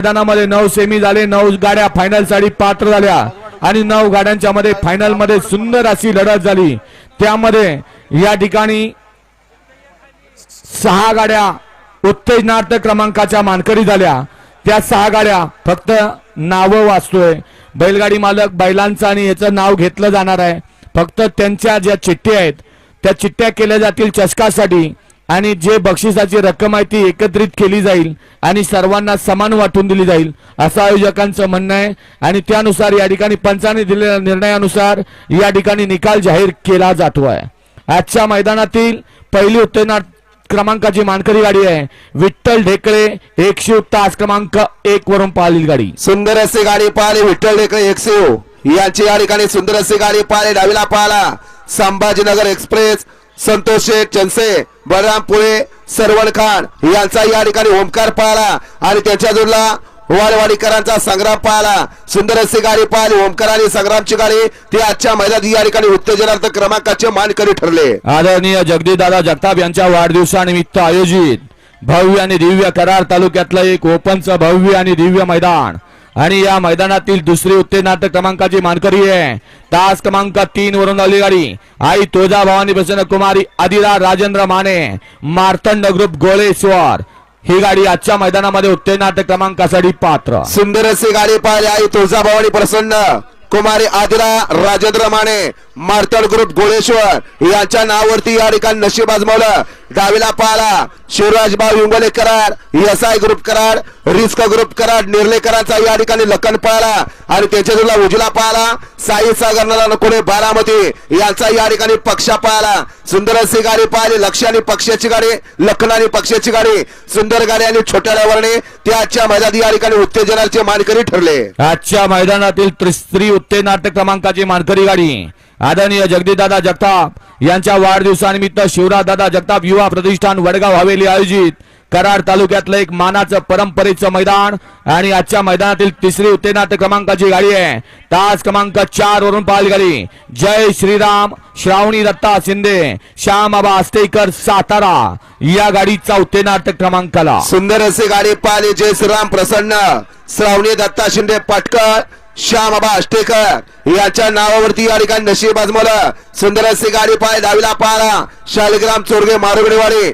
मैदानामध्ये नऊ सेमी झाले नऊ गाड्या फायनलसाठी पात्र झाल्या. आणि नऊ गाड्यांच्या मध्ये फायनलमध्ये सुंदर अशी लढत झाली. त्यामध्ये या ठिकाणी सहा गाड्या उत्तेजनार्थ क्रमांकाच्या मानकरी झाल्या. त्या सहा गाड्या फक्त नावं वाचतोय. बैलगाडी मालक बैलांचं आणि याचं नाव घेतलं जाणार आहे. फक्त त्यांच्या ज्या चिठ्ठ्या आहेत त्या चिठ्ठ्या केल्या जातील चषकासाठी. आणि जे बक्षिसाची रक्कम आहे ती एकत्रित केली जाईल आणि सर्वांना समान वाटून दिली जाईल असं आयोजकांचं म्हणणं आहे. आणि त्यानुसार या ठिकाणी पंचाने दिलेल्या निर्णयानुसार या ठिकाणी निकाल जाहीर केला जातो आहे. आजच्या मैदानातील पहिली उत्तेजना क्रमांकाची मानकरी गाडी आहे. विठ्ठल ढेकळे एकशे तास क्रमांक एक वरून पाहिली गाडी. सुंदर असे गाडी पाहिली विठ्ठल ढेकळे एकशे यांची या ठिकाणी सुंदर असे गाडी पाहिली डावीला पाहिला संभाजीनगर एक्सप्रेस संतोष शेठ चनसे बलराम पुळे सरवण खान यांचा या ठिकाणी ओमकार पाळला आणि त्याच्या जोडला वालवाडीकरांचा संग्राम पाळला. सुंदर गाडी पाहिली. ओमकार आणि संग्रामची गाडी ती आजच्या मैदानात या ठिकाणी उत्तेजनार्थ क्रमांकाचे मानकरी ठरले. आदरणीय जगदीदादा जगताप यांच्या वाढदिवसानिमित्त आयोजित भव्य आणि दिव्य करार तालुक्यातलं एक ओपनचं भव्य आणि दिव्य मैदान. आणि या मैदानातील दुसरी उत्तेजनार्थ क्रमांकाची मानकरी आहे तास क्रमांक तीन वरून आली गाडी आई तुळजा भवानी प्रसन्न कुमारी आदिरा राजेंद्र माने मार्तंड ग्रुप गोळेश्वर ही गाडी आजच्या मैदानामध्ये उत्तेजनार्थ क्रमांकासाठी पात्र. सुंदर अशी गाडी पाहिली आई तुळजाभवानी प्रसन्न. कुमारी आदिरा राजेंद्र माने मार्तळ ग्रुप गोळेश्वर यांच्या नावावरती या ठिकाणी नशीब आजमावलं. डावीला पाहिला शिवराज भाऊ Ingole Karad S I group Karad risk group Karad निर्लेकरांचा या ठिकाणी लखन पळाला आणि त्याच्या जोडला उजला पाहला साई सागर कोणी बारामती यांचा या ठिकाणी पक्षा पाहला सुंदर अशी गाडी पाहिली लक्ष आणि पक्षाची गाडी लखन आणि पक्षाची गाडी. सुंदर गाडी आणि छोट्या ड्रायव्हरने त्या आजच्या मैदानात या ठिकाणी उत्तेजनाचे मानकरी ठरले. आजच्या मैदानातील त्रिस्त्री उत्तेजनार्थ क्रमांकाची मानकरी गाडी. आदरणीय जगदीदादा जगताप यांच्या वाढदिवसानिमित्त शिवराजदादा जगताप युवा प्रतिष्ठान वडगाव हवेली आयोजित कराड तालुक्यातलं एक मानाचं परंपरेचं मैदान आणि आजच्या मैदानातील तिसरी उत्तेनाट्य क्रमांकाची गाडी आहे. तास क्रमांक चार वरून पाहिली गाडी. जय श्रीराम श्रावणी दत्ता शिंदे श्यामाबा आस्तेकर सातारा या गाडीचा उत्तेजनार्थ क्रमांकाला. सुंदर असे गाडी पाहिली. जय श्रीराम प्रसन्न. श्रावणी दत्ता शिंदे पाटकर श्यामाबा अष्टेकर याच्या नावावरती या ठिकाणी नशीब आजमवलं. सुंदर गाडी पाय दहावीला पाळा शालिग्राम चोरगे मारुगडेवाडी.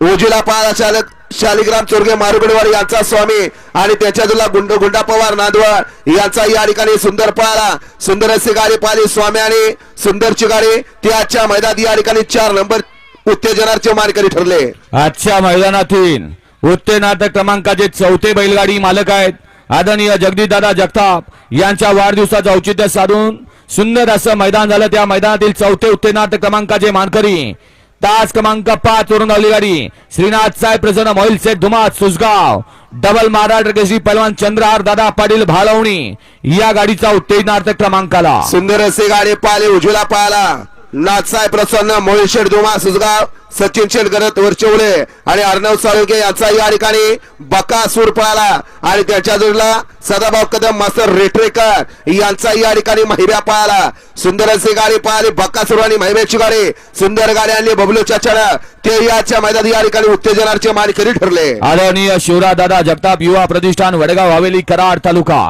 ओजीला पाळा शालक शालिग्राम चोरगे मारुगडेवाडी यांचा स्वामी आणि त्याच्या तुला गुंड गुंडा पवार नांदवड यांचा या ठिकाणी सुंदर पाळा सुंदर अशी गाडी पाहिली स्वामी आणि सुंदरची गाडी. ती आजच्या मैदानात या ठिकाणी चार नंबर उत्तेजनाचे मानकरी ठरले. आजच्या मैदानातील उत्तेजनार्थ क्रमांकाचे चौथे बैलगाडी मालक आहेत. आदरणीय जगदीशदादा जगताप यांच्या वाढदिवसाचं औचित्य साधून सुंदर असं मैदान झालं. त्या मैदानातील चौथे उत्तीर्णार्थ क्रमांकाचे मानकरी तास क्रमांक पाच वरून आली गाडी श्रीनाथ साहेब प्रसन्न मोहिल सेठ धुमात सुसगाव डबल महाराष्ट्र केसरी पहलवान चंद्रहार दादा पाटील भालवणी या गाडीचा उत्तेजनार्थ क्रमांकाला. सुंदर असे गाडी पाहिले उजवीला पाहिला नाथसाहेब प्रसन्न मोहित धुमा सुजगाव सचिन शेठ गरत आणि अर्णव साळुके यांचा या ठिकाणी बकासूर पळाला. आणि त्याच्या जोडला सदाभाऊ कदम मास्तर रेटरेकर यांचा या ठिकाणी महिब्या पळाला. सुंदर अशी गाडी बक्का बकासूर आणि महिब्याची गाडी. सुंदर गाडी आणि बबलू चाचण. ते याच्या मैदानात या ठिकाणी उत्तेजनाचे मानकरी ठरले. आदरणीय शिवराजदादा जगताप युवा प्रतिष्ठान वडगाव हवेली कराड तालुका.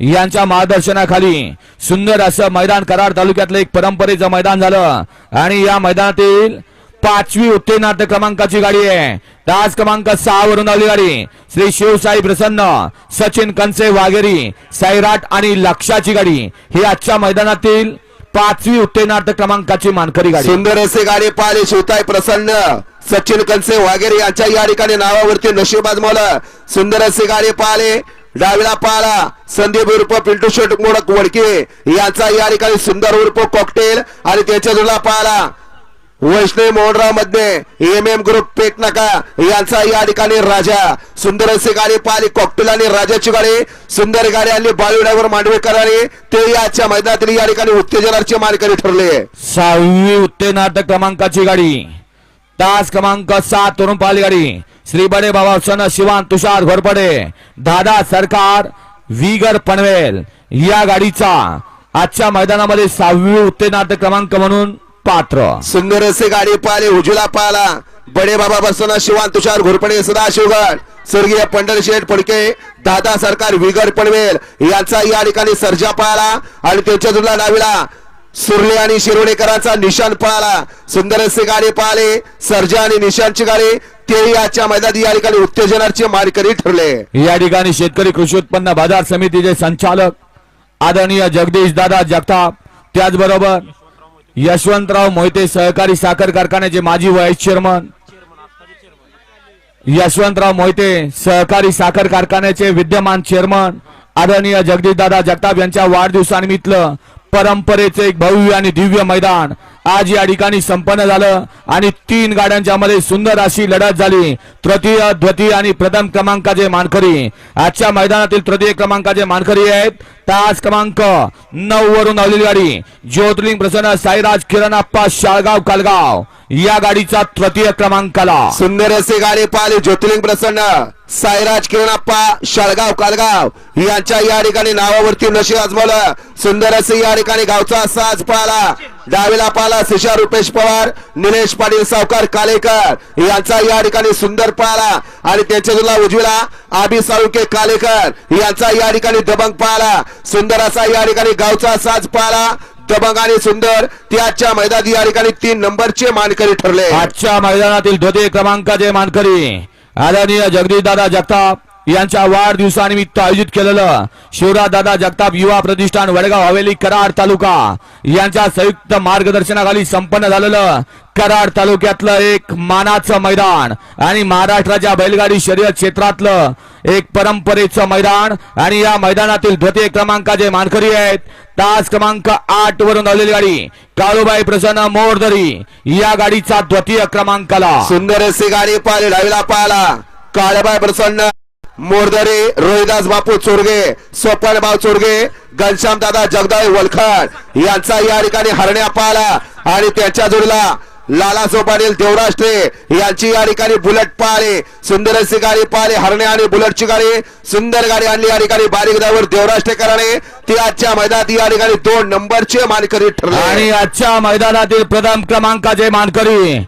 यांच्या मार्गदर्शनाखाली सुंदर असं मैदान कराड तालुक्यातलं एक परंपरेचं मैदान झालं. आणि या मैदानातील पाचवी उत्तीर्णार्थ क्रमांकाची गाडी आहे. तास क्रमांक सहा वरून आली गाडी. श्री शिवसाई प्रसन्न सचिन कंसे वाघेरी साईराट आणि लक्षाची गाडी. ही आजच्या मैदानातील पाचवी उत्तीर्णार्थ क्रमांकाची मानकरी गाडी. सुंदर असे गाडी पाहिले. शिवताई प्रसन्न सचिन कंसे वागेरे यांच्या या ठिकाणी नावावरती नशीब आजमावलं. सुंदर असे गाडी पाहिले. डावीला पाहला संदीप उर्फ पिंटू शेट मोडक वडके. यांचा या ठिकाणी सुंदर उर्फ कॉकटेल आणि त्याच्या जोडला पाला वैष्णव मोहनरावमध्ये एम एम ग्रुप पेट नका. यांचा या ठिकाणी राजा. सुंदर असे गाडी पाहिली. कॉकटेल आणि राजाची गाडी सुंदर गाडी आणि बाळू ड्रायव्हर मांडवेकर आणि ते याच्या मैदानातील या ठिकाणी उत्तेजनाचे मानकरी ठरले. सहावी उत्तेजनार्थ क्रमांकाची गाडी. तास क्रमांक सात वरून पाहिली गाडी. श्री बडे बाबा सन शिवान तुषार घोरपडे दादा सरकार विगर पनवेल या गाडीचा आजच्या मैदानामध्ये सहावी उत्तेजनार्थ क्रमांक म्हणून पात्र। सुंदर असे गाडी पाहिले उजूला पाहिला. बडे बाबा बसवना शिवान तुषार घोरपडे सदाशिवगड. स्वर्गीय पंढर शेठ फडके दादा सरकार विगर पनवेल. यांचा या ठिकाणी सर्जा पाहिला आणि त्यांच्या जुला डावीला सुरले आणि शिरोडेकरांचा निशाण पळाला. सुंदर असे गाडी पाहिले सर्जा आणि निशांची गाडी ते आजच्या मैदानी या ठिकाणी उत्तेजनाचे मानकरी ठरले. या ठिकाणी शेतकरी कृषी उत्पन्न बाजार समितीचे संचालक आदरणीय जगदीश दादा जगताप त्याचबरोबर यशवंतराव मोहिते सहकारी साखर कारखान्याचे माजी व्हाईस चेअरमन यशवंतराव मोहिते सहकारी साखर कारखान्याचे विद्यमान चेअरमन आदरणीय जगदीशदादा जगताप यांच्या वाढदिवसानिमित्त परंपरेचे एक भव्य आणि दिव्य मैदान आज या ठिकाणी संपन्न झालं आणि तीन गाड्यांच्या मध्ये सुंदर अशी लढत झाली. तृतीय द्वितीय आणि प्रथम क्रमांकाचे मानकरी. आजच्या मैदानातील तृतीय क्रमांकाचे मानकरी आहेत. तास क्रमांक नऊ वरून आवलेली गाडी. ज्योतिर्लिंग प्रसन्न साईराज किरणप्पा शाळगाव कालगाव. या गाडीचा तृतीय क्रमांकाला. सुंदर असे गाडी पाहिले ज्योतिर्लिंग प्रसन्न साईराज किरणाप्पा शाळगाव कालगाव. यांच्या या ठिकाणी नावावरती नशी आजमावलं सुंदर असे या ठिकाणी गावचा साज पाहिला. डावीला पाला शिशा रुपेश पवार निलेश पाटील सावकार कालेकर. यांचा या ठिकाणी सुंदर पाहिला. आणि त्यांच्या तुला उजवीला आबी साळुके कालेकर. यांचा या ठिकाणी दबंग पाहिला. सुंदर असा या ठिकाणी गावचा साज पाला दबंग आणि सुंदर त्याच्या मैदानी या ठिकाणी तीन नंबरचे मानकरी ठरले. आजच्या मैदानातील द्वितीय क्रमांकाचे मानकरी आदरणीय जगदीशदादा जगताप यांच्या वाढदिवसानिमित्त आयोजित केलेलं शिवराज दादा जगताप युवा प्रतिष्ठान वडगाव हवेली कराड तालुका यांच्या संयुक्त मार्गदर्शनाखाली संपन्न झालेलं कराड तालुक्यातलं एक मानाचं मैदान आणि महाराष्ट्राच्या बैलगाडी शर्यत क्षेत्रातलं एक परंपरेचं मैदान आणि या मैदानातील द्वितीय क्रमांकाचे मानकरी आहेत तास क्रमांक आठ वरून आलेली गाडी काळूबाई प्रसन्न मोरदरी या गाडीचा द्वितीय क्रमांकाला. सुंदर अशी गाडी पाहिली डावीला पाहिला काळूबाई प्रसन्न. मोरदरी रोहिदास बापू चोरगे सोपन भाऊ चोरगे घनश्याम दादा जगदाळे वलखड यांचा या ठिकाणी हरण्या पाला आणि त्याच्या जोडीला लाला सोपाटील देवराष्ट्रे यांची या ठिकाणी बुलेट पाहिले सुंदर अशी गाडी पाहिली हरण्या आणि बुलेटची गाडी. सुंदर गाडी आणली या ठिकाणी बारीक दावर देवराष्ट्रेकराने. ती आजच्या मैदानात या ठिकाणी दोन नंबरचे मानकरी ठरले. आणि आजच्या मैदानातील प्रथम क्रमांकाचे मानकरी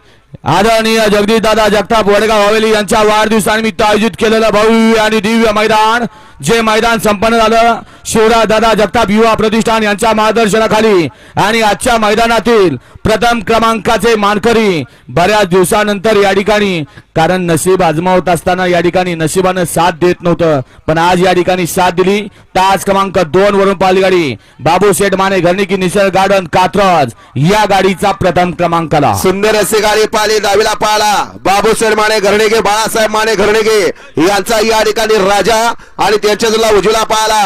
आदरणीय जगदीशदादा जगताप वडगाव हवेली यांच्या वाढदिवसानिमित्त आयोजित केलेलं भव्य आणि दिव्य मैदान जे मैदान संपन्न झालं शिवराज दादा जगताप युवा प्रतिष्ठान यांच्या मार्गदर्शनाखाली आणि आजच्या मैदानातील प्रथम क्रमांकाचे मानकरी बऱ्याच दिवसानंतर या ठिकाणी कारण नशीब आजमावत असताना या ठिकाणी नशिबानं साथ देत नव्हतं पण आज या ठिकाणी साथ दिली. तास क्रमांक दोन वरून पाहिली गाडी. बाबू शेठ माने घरणिकी निसर्ग गार्डन कात्रज या गाडीचा प्रथम क्रमांकाला. सुंदर असे गाडी पाहिली दहावीला पाहिला बाबू शेठ माने घरणेगे बाळासाहेब माने घरणेगे यांचा या ठिकाणी राजा आणि त्यांच्या तुला उजवीला पाहिला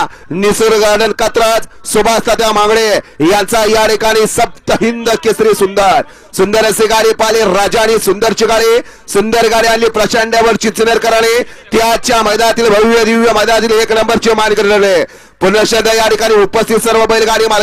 निसर्ग गार्डन कत्रज सुभाष तात्या मांगडे यांचा या ठिकाणी सप्त हिंद केसरी सुंदर. सुंदर असे गाडी पाले राजा आणि सुंदरची गाडी. सुंदर गाडी आणली प्रचंडावर चिचनेरकराने. त्याच्या मैदानातील भव्य दिव्य मैदानातील एक नंबरचे मान करणारे पुन्हा या ठिकाणी उपस्थित सर्व बैलगाडी मालक